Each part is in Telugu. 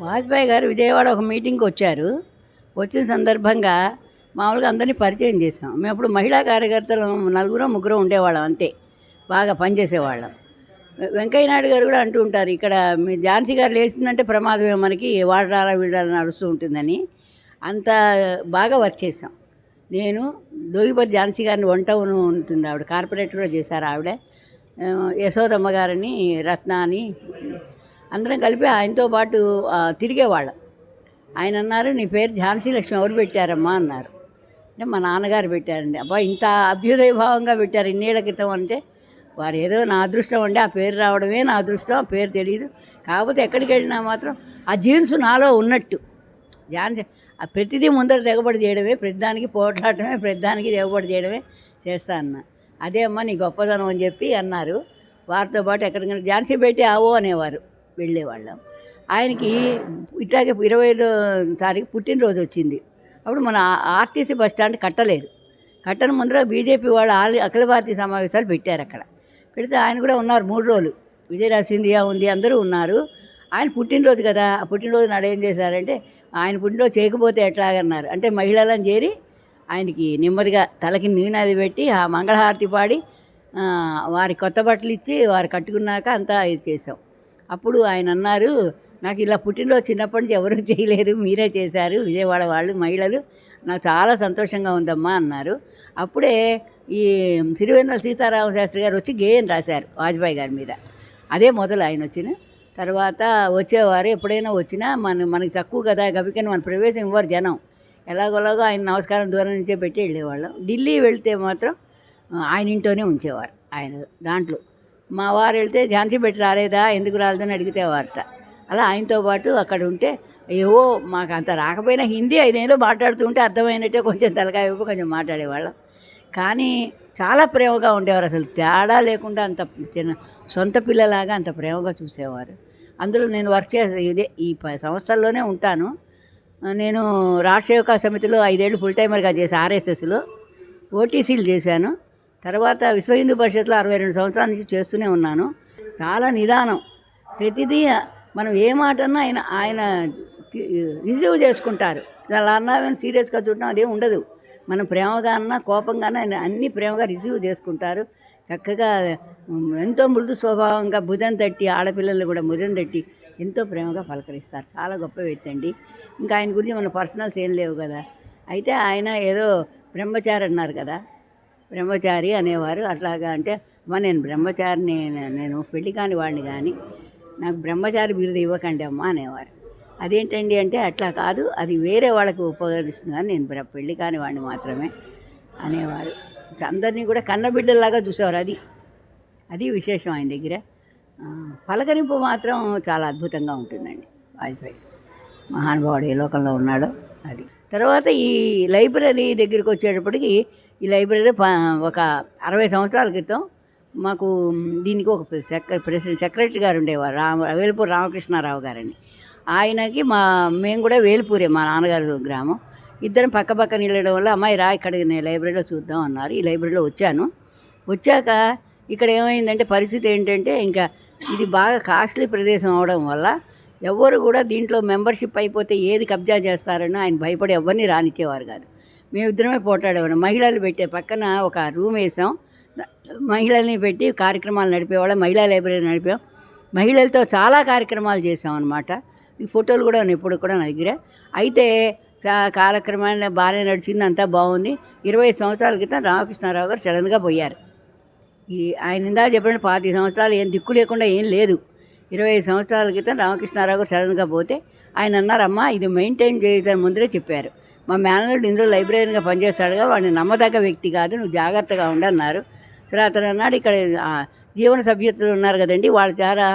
వాజ్పేయి గారు విజయవాడ ఒక మీటింగ్కి వచ్చారు. వచ్చిన సందర్భంగా మామూలుగా అందరినీ పరిచయం చేసాం మేము అప్పుడు మహిళా కార్యకర్తలు నలుగురు ముగ్గురు ఉండేవాళ్ళం అంతే. బాగా పనిచేసేవాళ్ళం వె- వెంకయ్య నాయుడు గారు కూడా అంటూ ఉంటారు ఇక్కడ మీ ఝాన్సీ గారు లేచిందంటే ప్రమాదమే మనకి వాడాలా వీడాలని నడుస్తూ ఉంటుందని. అంత బాగా వర్క్ చేసాం నేను దోగిపతి ఝాన్సీ గారిని వంటవును ఉంటుంది ఆవిడ కార్పొరేట్ కూడా చేశారు ఆవిడ. యశోదమ్మ గారిని రత్న అని అందరం కలిపి ఆయనతో పాటు తిరిగేవాళ్ళం. ఆయన అన్నారు నీ పేరు ఝాన్సీ లక్ష్మి ఎవరు పెట్టారమ్మా? అన్నారు. అంటే మా నాన్నగారు పెట్టారండి. అబ్బా ఇంత అభ్యుదయ భావంగా పెట్టారు ఇన్నేళ్ళ క్రితం అంటే వారు ఏదో నా అదృష్టం అండి ఆ పేరు రావడమే నా అదృష్టం ఆ పేరు తెలియదు కాకపోతే ఎక్కడికి వెళ్ళినా మాత్రం ఆ జీన్స్ నాలో ఉన్నట్టు. ఝాన్సీ ఆ ప్రతిదీ ముందర తెగబడి చేయడమే ప్రతిదానికి పోట్లాడటమే ప్రతిదానికి తెగబడి చేయడమే చేస్తా అన్న. అదే అమ్మ నీ గొప్పదనం అని చెప్పి అన్నారు. వారితో పాటు ఎక్కడికైనా ఝాన్సీ పెట్టి ఆవో అనేవారు. వెళ్ళేవాళ్ళం. ఆయనకి ఇట్లాగే ఇరవై ఐదో తారీఖు పుట్టినరోజు వచ్చింది. అప్పుడు మన ఆర్టీసీ బస్ స్టాండ్ కట్టలేదు. కట్టని ముందర బీజేపీ వాళ్ళు ఆల్ అఖిల భారతీయ సమావేశాలు పెట్టారు అక్కడ. పెడితే ఆయన కూడా ఉన్నారు మూడు రోజులు. విజయరాజ్ సింధియా ఉంది అందరూ ఉన్నారు. ఆయన పుట్టినరోజు కదా. ఆ పుట్టినరోజు నాడు ఏం చేశారంటే ఆయన పుట్టినరోజు చేయకపోతే ఎట్లాగన్నారు? అంటే మహిళలను చేరి ఆయనకి నెమ్మదిగా తలకి నీనాది పెట్టి ఆ మంగళహారతి పాడి వారి కొత్త బట్టలు ఇచ్చి వారు కట్టుకున్నాక అంతా ఇది చేసాం అప్పుడు ఆయన అన్నారు నాకు ఇలా పుట్టినరోజు చిన్నప్పటి నుంచి ఎవరూ చేయలేదు మీరే చేశారు విజయవాడ వాళ్ళు మహిళలు నాకు చాలా సంతోషంగా ఉందమ్మా అన్నారు. అప్పుడే ఈ సిరివెన్నెల సీతారామ శాస్త్రి గారు వచ్చి గేయం రాశారు వాజ్పేయి గారి మీద. అదే మొదలు ఆయన వచ్చిన. తర్వాత వచ్చేవారు ఎప్పుడైనా వచ్చినా మన మనకి తక్కువ కదా గబికని మన ప్రవేశం ఇవ్వరు జనం. ఎలాగోలాగో ఆయన నమస్కారం దూరం నుంచే పెట్టి వెళ్ళేవాళ్ళం. ఢిల్లీ వెళ్తే మాత్రం ఆయన ఇంట్లోనే ఉంచేవారు ఆయన దాంట్లో. మా వారు వెళ్తే ఝాన్సీ పెట్టి రాలేదా? ఎందుకు రాలేదని అడిగితే వారట. అలా ఆయనతో పాటు అక్కడ ఉంటే ఏవో మాకు అంత రాకపోయినా హిందీ ఐదేళ్ళు మాట్లాడుతుంటే అర్థమైనట్టే కొంచెం తలకాయ వైపు కొంచెం మాట్లాడేవాళ్ళం. కానీ చాలా ప్రేమగా ఉండేవారు అసలు. తేడా లేకుండా అంత చిన్న సొంత పిల్లలాగా అంత ప్రేమగా చూసేవారు. అందులో నేను వర్క్ చేసే ఇదే ఈ సంస్థల్లోనే ఉంటాను. నేను రాష్ట్రసేవకా సమితిలో ఐదేళ్ళు ఫుల్ టైమర్గా చేసి ఆర్ఎస్ఎస్లో ఓటీసీలు చేశాను. తర్వాత విశ్వ హిందూ పరిషత్లో అరవై రెండు సంవత్సరాల నుంచి చేస్తూనే ఉన్నాను. చాలా నిదానం. ప్రతిదీ మనం ఏ మాటన్నా ఆయన ఆయన రిసీవ్ చేసుకుంటారు. అలా అన్నా సీరియస్గా చూడటం అదే ఉండదు. మనం ప్రేమగా అన్నా కోపంగా ఆయన అన్ని ప్రేమగా రిసీవ్ చేసుకుంటారు. చక్కగా ఎంతో మృదు స్వభావంగా భుజం తట్టి ఆడపిల్లల్ని కూడా భుజం తట్టి ఎంతో ప్రేమగా పలకరిస్తారు. చాలా గొప్ప వ్యక్తి అండి. ఇంకా ఆయన గురించి మన పర్సనల్స్ ఏం లేవు కదా. అయితే ఆయన ఏదో బ్రహ్మచారి అన్నారు కదా. బ్రహ్మచారి అనేవారు. అట్లాగా అంటే అమ్మ నేను బ్రహ్మచారిని నేను పెళ్ళి కాని వాడిని కానీ నాకు బ్రహ్మచారి బిరుదు ఇవ్వకండి అమ్మ అనేవారు. అదేంటండి అంటే అట్లా కాదు అది వేరే వాళ్ళకి ఉపకరిస్తుంది కానీ నేను పెళ్ళి కాని వాడిని మాత్రమే అనేవారు. అందరినీ కూడా కన్నబిడ్డల్లాగా చూసేవారు. అది అది విశేషం ఆయన దగ్గర. పలకరింపు మాత్రం చాలా అద్భుతంగా ఉంటుందండి. వాజ్పేయి. మహానుభావుడు ఏ లోకంలో ఉన్నాడో. అది. తర్వాత ఈ లైబ్రరీ దగ్గరికి వచ్చేటప్పటికి ఈ లైబ్రరీ ఒక అరవై సంవత్సరాల క్రితం మాకు దీనికి ఒక సెక్ర ప్రెసిడెంట్ సెక్రటరీ గారు ఉండేవారు రామ వేలుపూరి రామకృష్ణారావు గారని. ఆయనకి మా మేము కూడా వేలుపూరే మా నాన్నగారు గ్రామం. ఇద్దరం పక్క పక్కన వెళ్ళడం వల్ల అమ్మాయి రా ఇక్కడ నేను లైబ్రరీలో చూద్దాం అన్నారు. ఈ లైబ్రరీలో వచ్చాను. వచ్చాక ఇక్కడ ఏమైందంటే పరిస్థితి ఏంటంటే ఇంకా ఇది బాగా కాస్ట్లీ ప్రదేశం అవడం వల్ల ఎవ్వరు కూడా దీంట్లో మెంబర్షిప్ అయిపోతే ఏది కబ్జా చేస్తారని ఆయన భయపడి ఎవరిని రానిచ్చేవారు కాదు. మేమిద్దరమే పోట్లాడేవాళ్ళం. మహిళలు పెట్టే పక్కన ఒక రూమ్ వేసాం. మహిళల్ని పెట్టి కార్యక్రమాలు నడిపేవాళ్ళం. మహిళా లైబ్రరీ నడిపాం. మహిళలతో చాలా కార్యక్రమాలు చేసాం అనమాట ఈ ఫోటోలు కూడా ఎప్పుడు ఇప్పుడు కూడా నా దగ్గర. అయితే చా కాలక్రమాన్ని బాగానే నడిచింది అంతా బాగుంది. ఇరవై సంవత్సరాల క్రితం రామకృష్ణారావు గారు సడన్గా పోయారు. ఈ ఆయన ఇందా చెప్పిన పాతి సంవత్సరాలు ఏం దిక్కు లేకుండా ఏం లేదు. ఇరవై సంవత్సరాల క్రితం రామకృష్ణారావు గారు సడన్గా పోతే ఆయన అన్నారమ్మా ఇది మెయింటైన్ చేయడం ముందరే చెప్పారు. మా మేనల్లుడు ఇందులో లైబ్రరీగా పనిచేస్తాడుగా వాడిని నమ్మదగ్గ వ్యక్తి కాదు నువ్వు జాగ్రత్తగా ఉండన్నారు సరే అతను అన్నాడు ఇక్కడ జీవన సభ్యతలు ఉన్నారు కదండి వాళ్ళ ద్వారా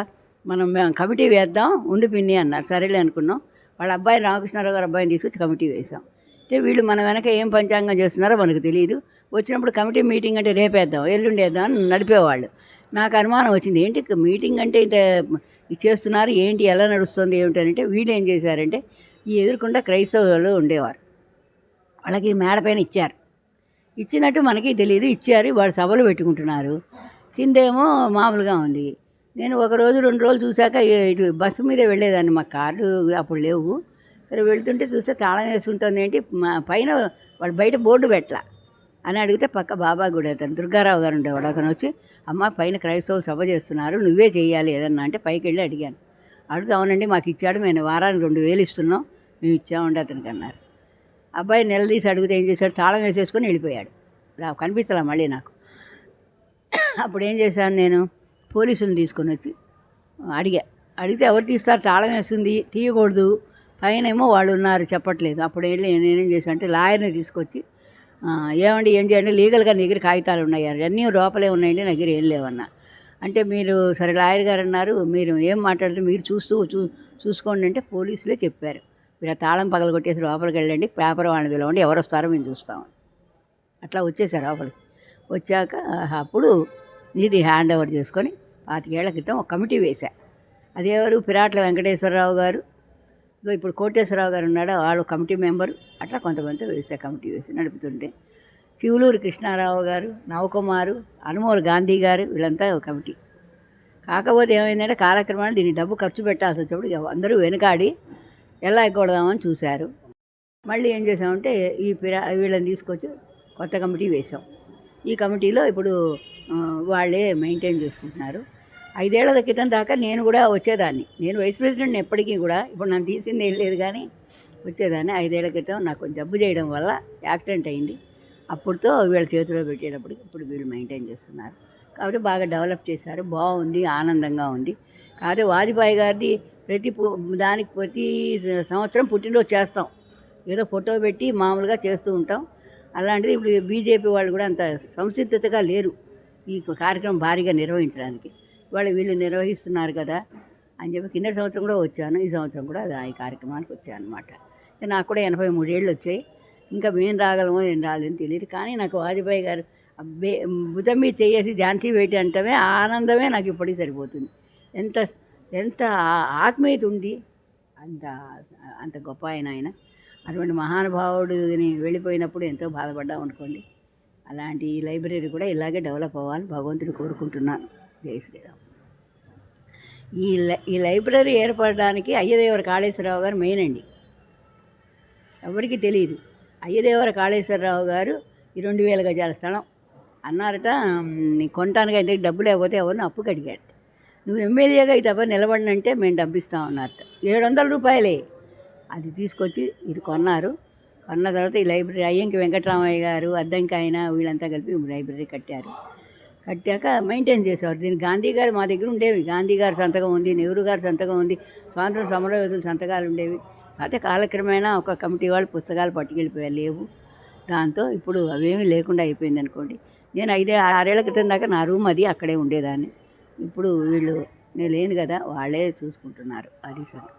మనం మేము కమిటీ వేద్దాం ఉండి పిన్ని అన్నారు. సరేలే అనుకున్నాం. వాళ్ళ అబ్బాయి రామకృష్ణారావు గారు అబ్బాయిని తీసుకొచ్చి కమిటీ వేసాం అంటే వీళ్ళు మన వెనక ఏం పంచాంగం చేస్తున్నారో మనకు తెలియదు వచ్చినప్పుడు కమిటీ మీటింగ్ అంటే రేపేద్దాం ఎల్లుండేద్దాం అని నడిపేవాళ్ళు. నాకు అనుమానం వచ్చింది. ఏంటి మీటింగ్ అంటే ఇంత చేస్తున్నారు? ఏంటి? ఎలా నడుస్తుంది? ఏమిటి? అంటే వీళ్ళు ఏం చేశారంటే ఈ ఎదురుకుండా క్రైస్తవులు ఉండేవారు. వాళ్ళకి మేడ పైన ఇచ్చారు. ఇచ్చినట్టు మనకి తెలియదు ఇచ్చారు. వాడు సభలు పెట్టుకుంటున్నారు. కిందేమో మామూలుగా ఉంది. నేను ఒక రోజు రెండు రోజులు చూశాక ఇటు బస్సు మీద వెళ్ళేదాన్ని. మా కార్లు అప్పుడు లేవు. సరే వెళ్తుంటే చూస్తే తాళం వేసి ఉంటుంది. ఏంటి? మా పైన వాళ్ళు బయట బోర్డు పెట్టలా. అని అడిగితే పక్క బాబా గుడి అతను దుర్గారావు గారు ఉండేవాడు. అతను వచ్చి అమ్మ పైన క్రైస్తవులు సభ చేస్తున్నారు నువ్వే చేయాలి ఏదన్నా అంటే పైకి వెళ్ళి అడిగాను. అడిగితే అవునండి మాకు ఇచ్చాడు మేము వారానికి రెండు వేలు ఇస్తున్నాం మేము ఇచ్చామండి అతనికి అన్నారు. అబ్బాయి నిలదీసి అడిగితే ఏం చేశాడు? తాళం వేసేసుకొని వెళ్ళిపోయాడు. రా కనిపించలే మళ్ళీ నాకు. అప్పుడు ఏం చేశాను నేను? పోలీసులను తీసుకొని వచ్చి అడిగా. అడిగితే ఎవరు తీస్తారు? తాళం వేస్తుంది తీయకూడదు. పైన ఏమో వాళ్ళు ఉన్నారు చెప్పట్లేదు. అప్పుడు వెళ్ళి నేనేం చేశాను అంటే లాయర్ని తీసుకొచ్చి ఏమండి ఏం చేయండి? లీగల్గా దగ్గర కాగితాలు ఉన్నాయి అన్నీ లోపలే ఉన్నాయండి నా దగ్గర ఏం లేవన్నా. అంటే మీరు సరే లాయర్ గారు అన్నారు మీరు ఏం మాట్లాడితే మీరు చూస్తూ చూ చూసుకోండి అంటే పోలీసులే చెప్పారు. మీరు ఆ తాళం పగల కొట్టేసి లోపలికి వెళ్ళండి పేపర్ వాళ్ళని పిలవండి ఎవరు వస్తారో మేము చూస్తాం. అట్లా వచ్చేసారు లోపలికి. వచ్చాక అప్పుడు ఇది హ్యాండ్ ఓవర్ చేసుకొని పాతికేళ్ళ క్రితం ఒక కమిటీ వేశా. అదేవారు? పిరాట్ల వెంకటేశ్వరరావు గారు ఇప్పుడు కోటేశ్వరరావు గారు ఉన్నాడు వాళ్ళు కమిటీ మెంబరు. అట్లా కొంతమంది వ్యవసాయ కమిటీ వేసి నడుపుతుంటే చివులూరు కృష్ణారావు గారు నవకుమారు అనుమోలు గాంధీ గారు వీళ్ళంతా ఒక కమిటీ. కాకపోతే ఏమైందంటే కాలక్రమాన్ని దీన్ని డబ్బు ఖర్చు పెట్టాల్సి వచ్చినప్పుడు అందరూ వెనకాడి ఎలా ఎగ్గొడదామని చూశారు. మళ్ళీ ఏం చేసామంటే ఈ పిరా వీళ్ళని తీసుకొచ్చి కొత్త కమిటీ వేసాం ఈ కమిటీలో ఇప్పుడు వాళ్ళే మెయింటైన్ చేసుకుంటున్నారు. ఐదేళ్ళ క్రితం దాకా నేను కూడా వచ్చేదాన్ని. నేను వైస్ ప్రెసిడెంట్ ఎప్పటికీ కూడా ఇప్పుడు నన్ను తీసింది ఏం లేదు కానీ వచ్చేదాన్ని. ఐదేళ్ళ క్రితం నాకు జబ్బు చేయడం వల్ల యాక్సిడెంట్ అయింది. అప్పుడుతో వీళ్ళ చేతిలో పెట్టేటప్పటికి ఇప్పుడు వీళ్ళు మెయింటైన్ చేస్తున్నారు. కాబట్టి బాగా డెవలప్ చేశారు. బాగుంది ఆనందంగా ఉంది. కాకపోతే వాజ్పేయి గారిది ప్రతి దానికి ప్రతి సంవత్సరం పుట్టినరోజు చేస్తాం. ఏదో ఫోటో పెట్టి మామూలుగా చేస్తూ ఉంటాం. అలాంటిది ఇప్పుడు బీజేపీ వాళ్ళు కూడా అంత సంసిద్ధతగా లేరు ఈ కార్యక్రమం భారీగా నిర్వహించడానికి. వాళ్ళు వీళ్ళు నిర్వహిస్తున్నారు కదా అని చెప్పి కింద సంవత్సరం కూడా వచ్చాను. ఈ సంవత్సరం కూడా అది ఈ కార్యక్రమానికి వచ్చాను అనమాట నాకు కూడా ఎనభై మూడేళ్ళు వచ్చాయి. ఇంకా మేము రాగలమో ఏం రాలేదని తెలియదు. కానీ నాకు వాజ్పేయి గారు అబ్బే భుజం మీద చేసి ఝాన్సీ వేటి అంటమే ఆనందమే నాకు ఇప్పటికీ సరిపోతుంది. ఎంత ఎంత ఆత్మీయత ఉంది. అంత అంత గొప్ప ఆయన ఆయన. అటువంటి మహానుభావుడిని వెళ్ళిపోయినప్పుడు ఎంతో బాధపడ్డాం అనుకోండి. అలాంటి లైబ్రరీ కూడా ఇలాగే డెవలప్ అవ్వాలి భగవంతుడు కోరుకుంటున్నాను. జై శ్రీరామ్ ఈ ఈ లైబ్రరీ ఏర్పడడానికి అయ్యదేవర కాళేశ్వరరావు గారు మెయిన్ అండి. ఎవరికి తెలియదు అయ్యదేవర కాళేశ్వరరావు గారు ఈ రెండు వేల గజాల స్థలం అన్నారట కొనటానికి అయితే డబ్బు లేకపోతే ఎవరిని అప్పుకి అడిగాడు నువ్వు ఎమ్మెల్యేగా అయితే తప్ప నిలబడినంటే మేము డబ్బు ఇస్తాం అన్నారట. ఏడు వందల రూపాయలే. అది తీసుకొచ్చి ఇది కొన్నారు. కొన్న తర్వాత ఈ లైబ్రరీ అయ్యంకి వెంకటరామయ్య గారు అద్దంకి ఆయన వీళ్ళంతా కలిపి లైబ్రరీ కట్టారు. కట్టాక మెయింటైన్ చేసేవారు. దీన్ని గాంధీ గారు మా దగ్గర ఉండేవి. గాంధీ గారి సంతకం ఉంది నెహ్రూ గారి సంతకం ఉంది స్వాతంత్ర సమరయోధుల సంతకాలు ఉండేవి. అయితే కాలక్రమేణా ఒక కమిటీ వాళ్ళు పుస్తకాలు పట్టుకెళ్ళిపోయారు. లేవు. దాంతో ఇప్పుడు అవేమీ లేకుండా అయిపోయింది అనుకోండి. నేను ఐదే ఆరేళ్ళ క్రితం దాకా నా రూమ్ అది అక్కడే ఉండేదాన్ని. ఇప్పుడు వీళ్ళు నేను లేను కదా వాళ్ళే చూసుకుంటున్నారు. అది సార్